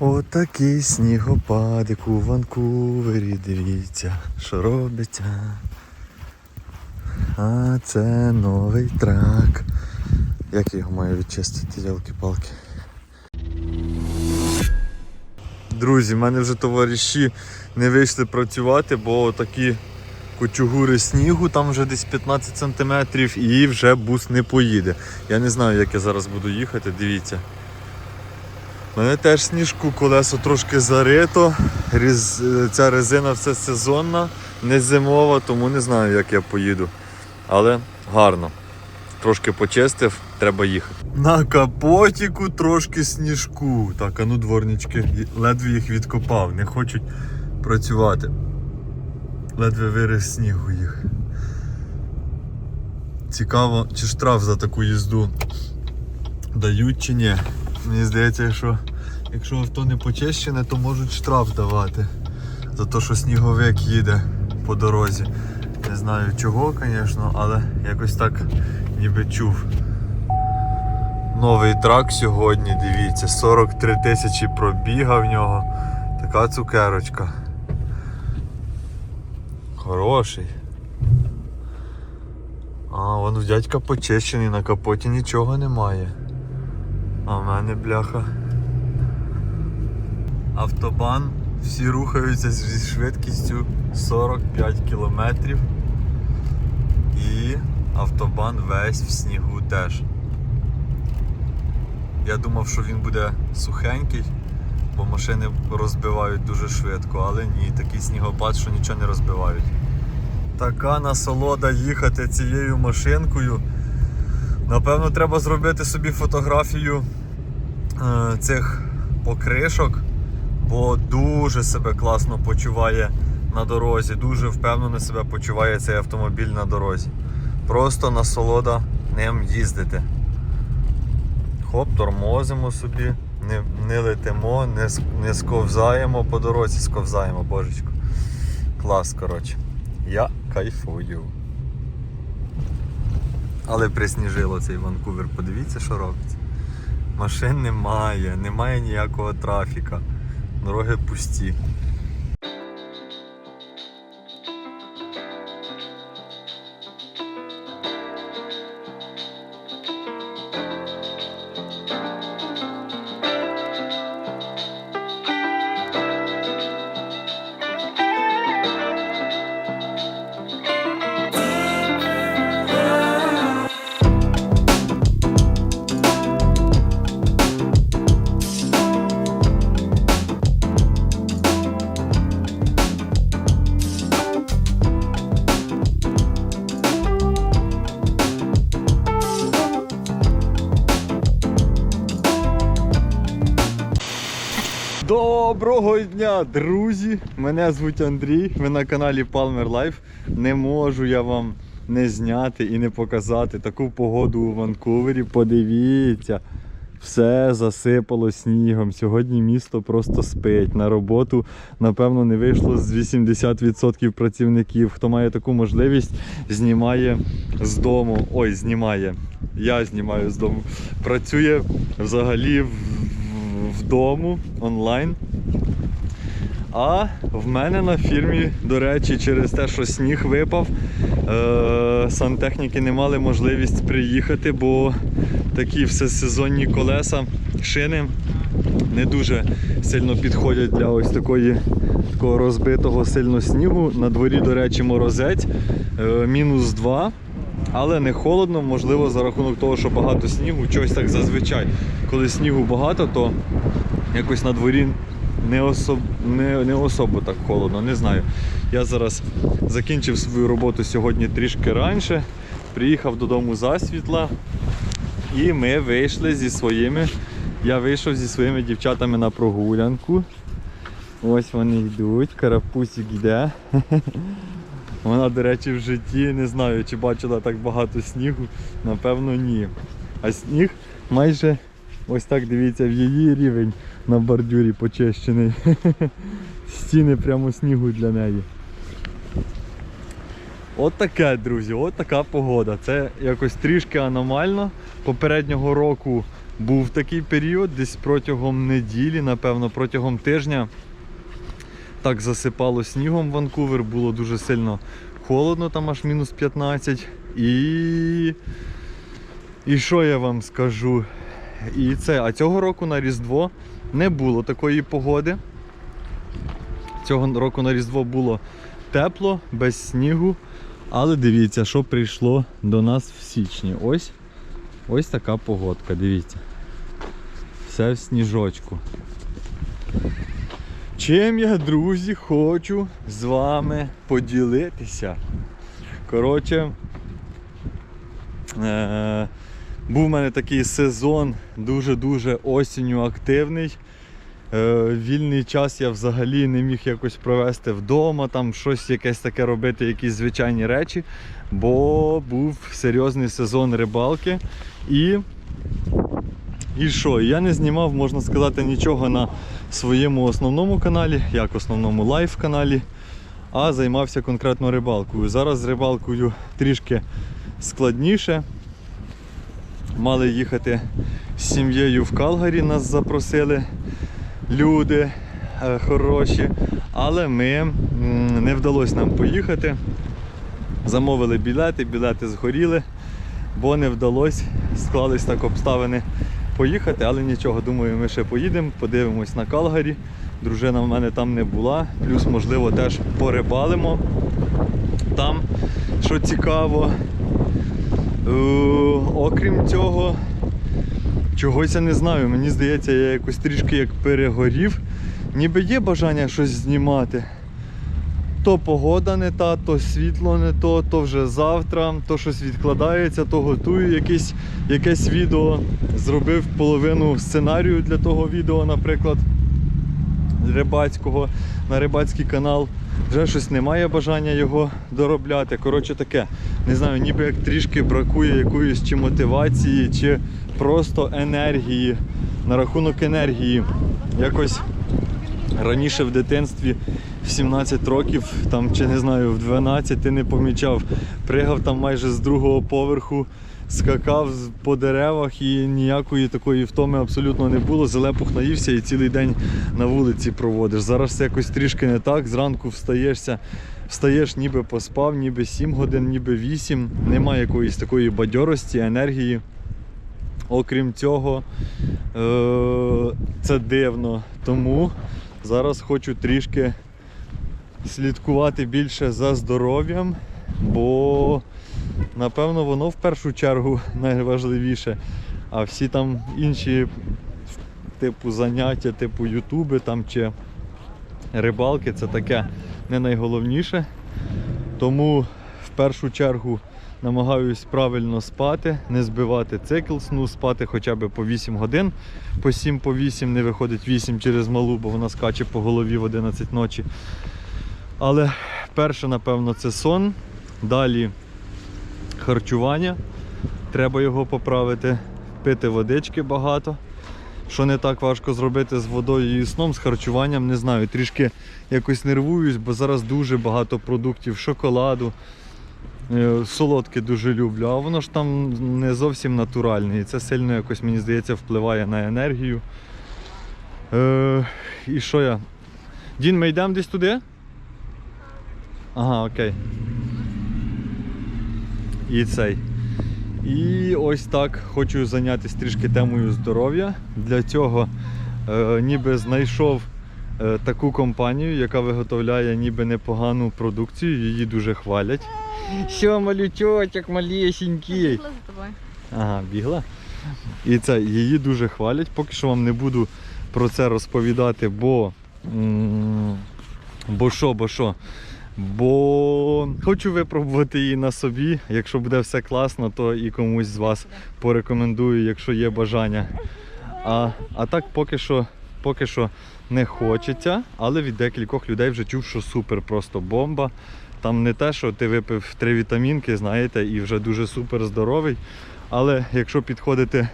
Отакий снігопадик у Ванкувері, дивіться, що робиться. А це новий трак. Як я його маю відчистити, ялки-палки? Друзі, в мене вже товариші не вийшли працювати, бо такі кучугури снігу, там вже десь 15 см і вже бус не поїде. Я не знаю, як я зараз буду їхати, дивіться. Мене теж сніжку, колесо трошки зарито. Різ... Ця резина все сезонна, не зимова, тому не знаю, як я поїду. Але гарно. Трошки почистив, треба їхати. На капотіку трошки сніжку. Так, а ну дворнички, ледве їх відкопав, не хочуть працювати. Ледве виріс снігу їх. Цікаво, чи штраф за таку їзду дають чи ні. Мені здається, що якщо авто не почищене, то можуть штраф давати за те, що сніговик їде по дорозі. Не знаю чого, звісно, але якось так ніби чув. Новий трак сьогодні, дивіться, 43 тисячі пробіга в нього. Така цукерочка. Хороший. А, вон у дядька почищений, на капоті нічого немає. А в мене бляха. Автобан. Всі рухаються зі швидкістю 45 кілометрів. І автобан весь в снігу теж. Я думав, що він буде сухенький, бо машини розбивають дуже швидко, але ні, такий снігопад, що нічого не розбивають. Така насолода їхати цією машинкою. Напевно, треба зробити собі фотографію цих покришок, бо дуже себе класно почуває на дорозі, дуже впевнено себе почуває цей автомобіль на дорозі. Просто насолода ним їздити. Хоп, тормозимо собі, не, не летимо, не, не сковзаємо по дорозі, сковзаємо, божечко. Клас, коротше. Я кайфую. Але присніжило цей Ванкувер. Подивіться, що робиться. Машин немає, немає ніякого трафіка. Дороги пусті. Дня, друзі! Мене звуть Андрій, ви на каналі Palmer Life. Не можу я вам не зняти і не показати таку погоду у Ванкувері. Подивіться, все засипало снігом. Сьогодні місто просто спить. На роботу, напевно, не вийшло з 80% працівників. Хто має таку можливість, знімає з дому. Ой, знімає. Я знімаю з дому. Працює взагалі в вдому онлайн. А в мене на фірмі, до речі, через те, що сніг випав, е- сантехніки не мали можливість приїхати, бо такі всесезонні колеса, шини не дуже сильно підходять для ось такої такого розбитого сильно снігу. На дворі, до речі, морозець, е- мінус 2. Але не холодно, можливо, за рахунок того, що багато снігу, чогось так зазвичай. Коли снігу багато, то якось на дворі не, особ... не, не особо так холодно, не знаю. Я зараз закінчив свою роботу сьогодні трішки раніше, приїхав додому засвітла і ми вийшли зі своїми. Я вийшов зі своїми дівчатами на прогулянку. Ось вони йдуть, карапусик йде. Вона, до речі, в житті не знаю, чи бачила так багато снігу. Напевно, ні. А сніг майже ось так дивіться в її рівень на бордюрі почищений. Стіни прямо снігу для неї. От таке, друзі, от така погода. Це якось трішки аномально. Попереднього року був такий період, десь протягом неділі, напевно, протягом тижня. Так засипало снігом Ванкувер, було дуже сильно холодно, там аж мінус 15. І. І що я вам скажу? І це, а цього року на Різдво не було такої погоди. Цього року на Різдво було тепло, без снігу. Але дивіться, що прийшло до нас в січні. Ось ось така погодка, дивіться. Все в сніжочку. Чим я, друзі, хочу з вами поділитися. Коротше, е- був у мене такий сезон дуже-дуже осінню активний. Е, вільний час я взагалі не міг якось провести вдома, там щось якесь таке робити, якісь звичайні речі, бо був серйозний сезон рибалки. І і що? Я не знімав, можна сказати, нічого на своєму основному каналі, як основному лайв каналі, а займався конкретно рибалкою. Зараз з рибалкою трішки складніше. Мали їхати з сім'єю в Калгарі, нас запросили люди е, хороші, але ми не вдалося нам поїхати. Замовили білети, білети згоріли, бо не вдалося, склались так обставини поїхати, але нічого, думаю, ми ще поїдемо, подивимось на Калгарі. Дружина в мене там не була, плюс, можливо, теж порибалимо там, що цікаво. Е, окрім цього, чогось я не знаю. Мені здається, я якось трішки як перегорів. Ніби є бажання щось знімати. То погода не та, то світло не то, то вже завтра, то щось відкладається, то готую якесь, якесь відео. Зробив половину сценарію для того відео, наприклад, рибацького на рибацький канал. Вже щось немає бажання його доробляти. Коротше таке, не знаю, ніби як трішки бракує якоїсь чи мотивації, чи просто енергії. На рахунок енергії. Якось раніше в дитинстві в 17 років, там, чи не знаю, в 12 ти не помічав, пригав там майже з другого поверху, скакав по деревах і ніякої такої втоми абсолютно не було. Зелепух наївся і цілий день на вулиці проводиш. Зараз якось трішки не так. Зранку встаєшся, встаєш, ніби поспав, ніби 7 годин, ніби 8. Немає якоїсь такої бадьорості, енергії. Окрім цього, е- це дивно. Тому зараз хочу трішки слідкувати більше за здоров'ям, бо напевно воно в першу чергу найважливіше. А всі там інші типу заняття, типу Ютуби там чи рибалки це таке не найголовніше. Тому в першу чергу намагаюсь правильно спати, не збивати цикл сну, спати хоча б по 8 годин, по 7 по 8, не виходить 8 через малу, бо вона скаче по голові в 11 ночі. Але перше, напевно, це сон. Далі харчування. Треба його поправити, пити водички багато. Що не так важко зробити з водою і сном, з харчуванням, не знаю. Трішки якось нервуюсь, бо зараз дуже багато продуктів, шоколаду. Е, Солодке дуже люблю, а воно ж там не зовсім натуральне. І це сильно якось, мені здається, впливає на енергію. Е, і що я? Дін, ми йдемо десь туди? Ага, окей. І цей. І ось так хочу зайнятися трішки темою здоров'я. Для цього е, ніби знайшов е, таку компанію, яка виготовляє ніби непогану продукцію, її дуже хвалять. Що, малючочок малесенький. Бігла за тобою. Ага, бігла. І це її дуже хвалять. Поки що вам не буду про це розповідати, бо. Бо що, бо що? Бо хочу випробувати її на собі. Якщо буде все класно, то і комусь з вас порекомендую, якщо є бажання. А, а так поки що, поки що не хочеться, але від декількох людей вже чув, що супер просто бомба. Там не те, що ти випив три вітамінки, знаєте, і вже дуже супер здоровий. Але якщо підходити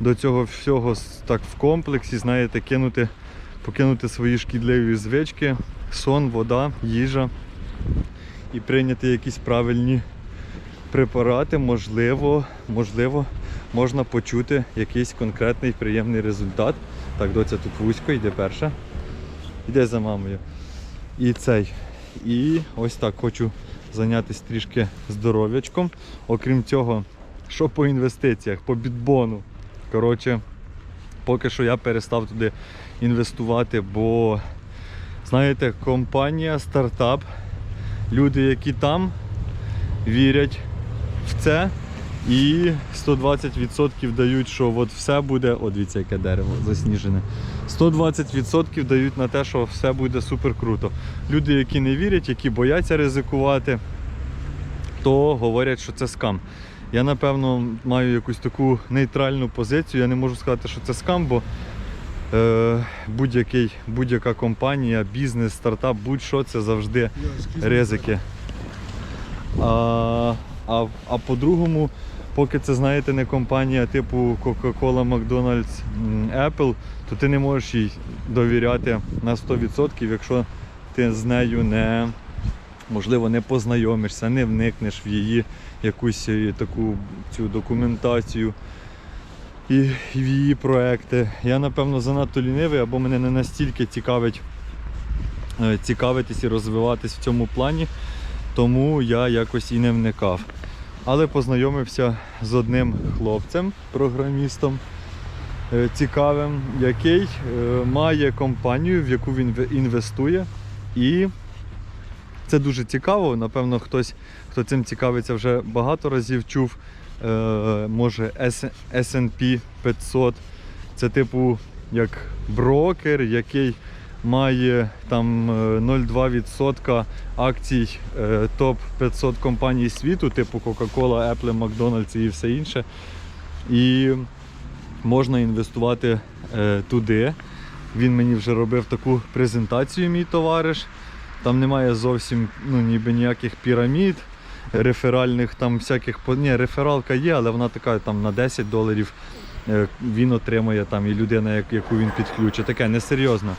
до цього всього так в комплексі, знаєте, кинути, покинути свої шкідливі звички, сон, вода, їжа і прийняти якісь правильні препарати, можливо, можливо, можна почути якийсь конкретний приємний результат. Так, доця тут вузько, йде перша. Йде за мамою. І цей. І ось так хочу зайнятися трішки здоров'ячком. Окрім цього, що по інвестиціях, по бітбону. Коротше, поки що я перестав туди інвестувати, бо знаєте, компанія, стартап, люди, які там вірять в це. І 120% дають, що от все буде. О, дивіться, яке дерево засніжене. 120% дають на те, що все буде супер круто. Люди, які не вірять, які бояться ризикувати, то говорять, що це скам. Я напевно маю якусь таку нейтральну позицію. Я не можу сказати, що це скам, бо е, будь-яка компанія, бізнес, стартап, будь-що це завжди ризики. А, а, а по-другому, поки це знаєте, не компанія типу Coca-Cola, McDonald's, Apple, то ти не можеш їй довіряти на 100%, якщо ти з нею не можливо не познайомишся, не вникнеш в її якусь е, таку цю документацію і, в її проекти. Я напевно занадто лінивий, або мене не настільки цікавить е, цікавитись і розвиватись в цьому плані, тому я якось і не вникав. Але познайомився з одним хлопцем, програмістом е, цікавим, який е, має компанію, в яку він інвестує. І це дуже цікаво. Напевно, хтось, хто цим цікавиться, вже багато разів чув. Е, може S&P 500. Це типу як брокер, який має там е, 0,2% акцій е, топ 500 компаній світу, типу Coca-Cola, Apple, McDonald's і все інше. І можна інвестувати е, туди. Він мені вже робив таку презентацію, мій товариш. Там немає зовсім ну, ніби ніяких пірамід, реферальних там всяких. Ні, рефералка є, але вона така там на 10 доларів е, він отримує там і людина, яку він підключить. Таке несерйозно.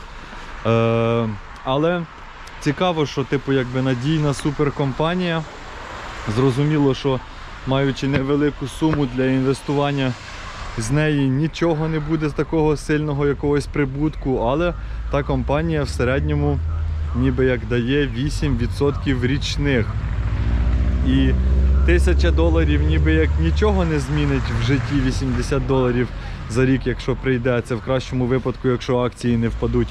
Е, але цікаво, що типу якби надійна суперкомпанія. Зрозуміло, що маючи невелику суму для інвестування, з неї нічого не буде з такого сильного якогось прибутку, але та компанія в середньому ніби як дає 8% річних. І 1000 доларів ніби як нічого не змінить в житті 80 доларів за рік, якщо прийде. Це в кращому випадку, якщо акції не впадуть.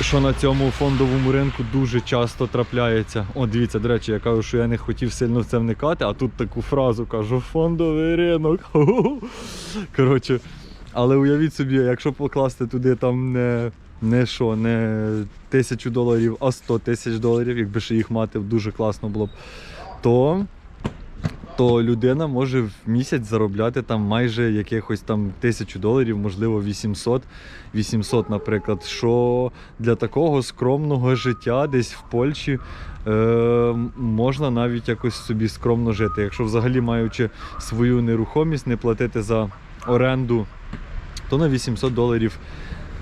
Що на цьому фондовому ринку дуже часто трапляється. О, дивіться, до речі, я кажу, що я не хотів сильно в це вникати, а тут таку фразу кажу: фондовий ринок. Коротше, але уявіть собі, якщо покласти туди там не, не що, не тисячу доларів, а 100 тисяч доларів, якби ще їх мати дуже класно було б, то, то людина може в місяць заробляти там майже якихось там тисячу доларів, можливо 800, 800, наприклад. Що для такого скромного життя десь в Польщі е, можна навіть якось собі скромно жити. Якщо взагалі маючи свою нерухомість, не платити за оренду, то на 800 доларів.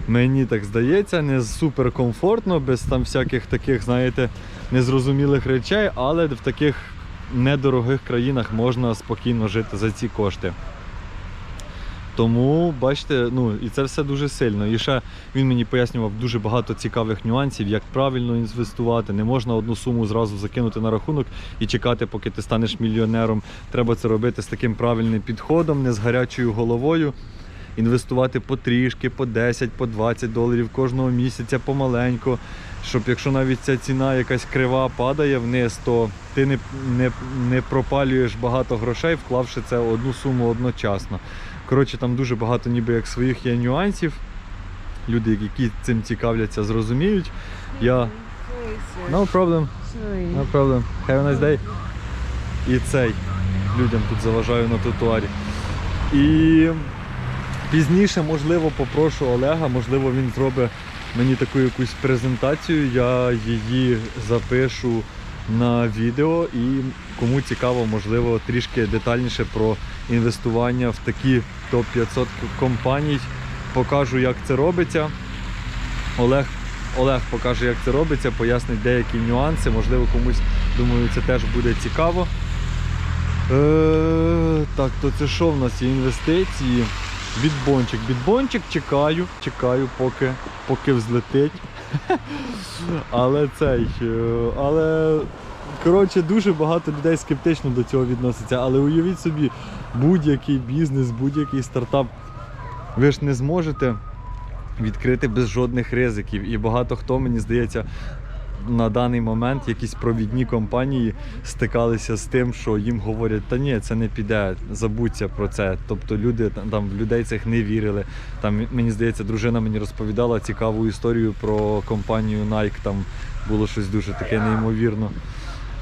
Мені так здається, не супер комфортно, без там всяких таких, знаєте, незрозумілих речей, але в таких недорогих країнах можна спокійно жити за ці кошти. Тому, бачите, ну і це все дуже сильно. І ще він мені пояснював дуже багато цікавих нюансів, як правильно інвестувати. Не можна одну суму зразу закинути на рахунок і чекати, поки ти станеш мільйонером. Треба це робити з таким правильним підходом, не з гарячою головою. Інвестувати потрішки, по 10, по 20 доларів кожного місяця помаленько. Щоб якщо навіть ця ціна якась крива падає вниз, то ти не, не, не пропалюєш багато грошей, вклавши це одну суму одночасно. Коротше, там дуже багато ніби як своїх є нюансів. Люди, які цим цікавляться, зрозуміють. Я sir. no problem, no problem. Have a nice day. І цей людям тут заважаю на тротуарі. І пізніше, можливо, попрошу Олега, можливо, він зробить мені таку якусь презентацію. Я її запишу на відео і кому цікаво, можливо, трішки детальніше про інвестування в такі топ-500 компаній. Покажу, як це робиться. Олег, Олег покаже, як це робиться, пояснить деякі нюанси. Можливо, комусь, думаю, це теж буде цікаво. Е, так, то це що в нас є інвестиції? Бітбончик. Бітбончик чекаю, чекаю, поки, поки взлетить. Але цей. е, Але коротше, дуже багато людей скептично до цього відноситься. Але уявіть собі, будь-який бізнес, будь-який стартап, ви ж не зможете відкрити без жодних ризиків. І багато хто, мені здається, на даний момент якісь провідні компанії стикалися з тим, що їм говорять, та ні, це не піде, забудьте про це. Тобто люди там- в людей цих не вірили. Там мені здається, дружина мені розповідала цікаву історію про компанію Nike. Там було щось дуже таке неймовірно.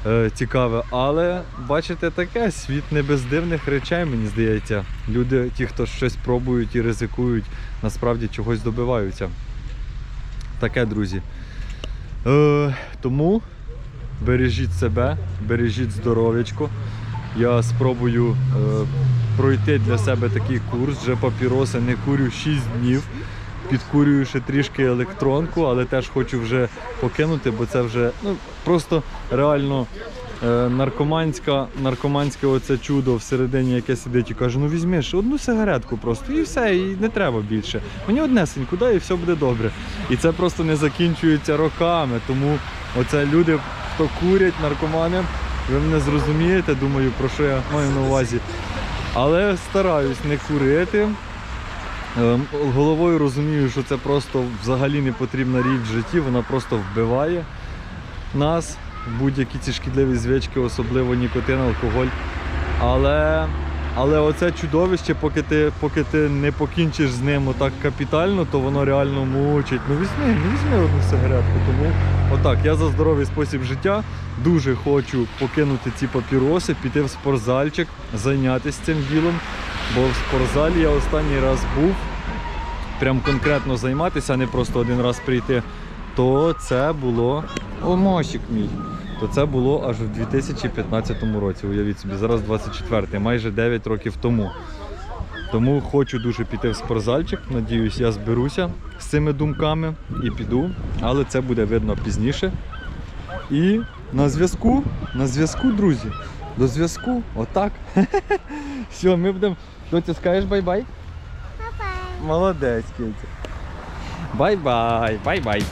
е, Цікаве, але бачите, таке світ не без дивних речей, мені здається. Люди, ті, хто щось пробують і ризикують, насправді чогось добиваються. Таке, друзі. Е, тому бережіть себе, бережіть здоров'ячко. Я спробую е, пройти для себе такий курс. Вже папіроси не курю 6 днів. Підкурюю ще трішки електронку, але теж хочу вже покинути, бо це вже ну, просто реально наркоманська, наркоманське оце чудо всередині, яке сидить і каже, ну візьмеш одну сигаретку просто і все, і не треба більше. Мені однесеньку, дай і все буде добре. І це просто не закінчується роками. Тому оце люди, хто курять, наркомани, ви мене зрозумієте, думаю, про що я маю на увазі. Але стараюсь не курити. Ем, Головою розумію, що це просто взагалі не потрібна річ в житті, вона просто вбиває нас, будь-які ці шкідливі звички, особливо нікотин, алкоголь. Але, але оце чудовище, поки ти, поки ти не покінчиш з ним отак капітально, то воно реально мучить. Ну візьми, ну візьми одну сигаретку. Тому отак, я за здоровий спосіб життя дуже хочу покинути ці папіроси, піти в спортзальчик, зайнятися цим ділом. Бо в спортзалі я останній раз був прям конкретно займатися, а не просто один раз прийти, то це було. О, мощик мій. То це було аж у 2015 році. Уявіть собі, зараз 24-й, майже 9 років тому. Тому хочу дуже піти в спортзальчик. Надіюсь, я зберуся з цими думками і піду. Але це буде видно пізніше. І на зв'язку, на зв'язку, друзі. До зв'язку, отак. Все, ми будемо. Доця, скажеш бай-бай? Бай-бай. Молодець, Кітя. Бай-бай, бай-бай.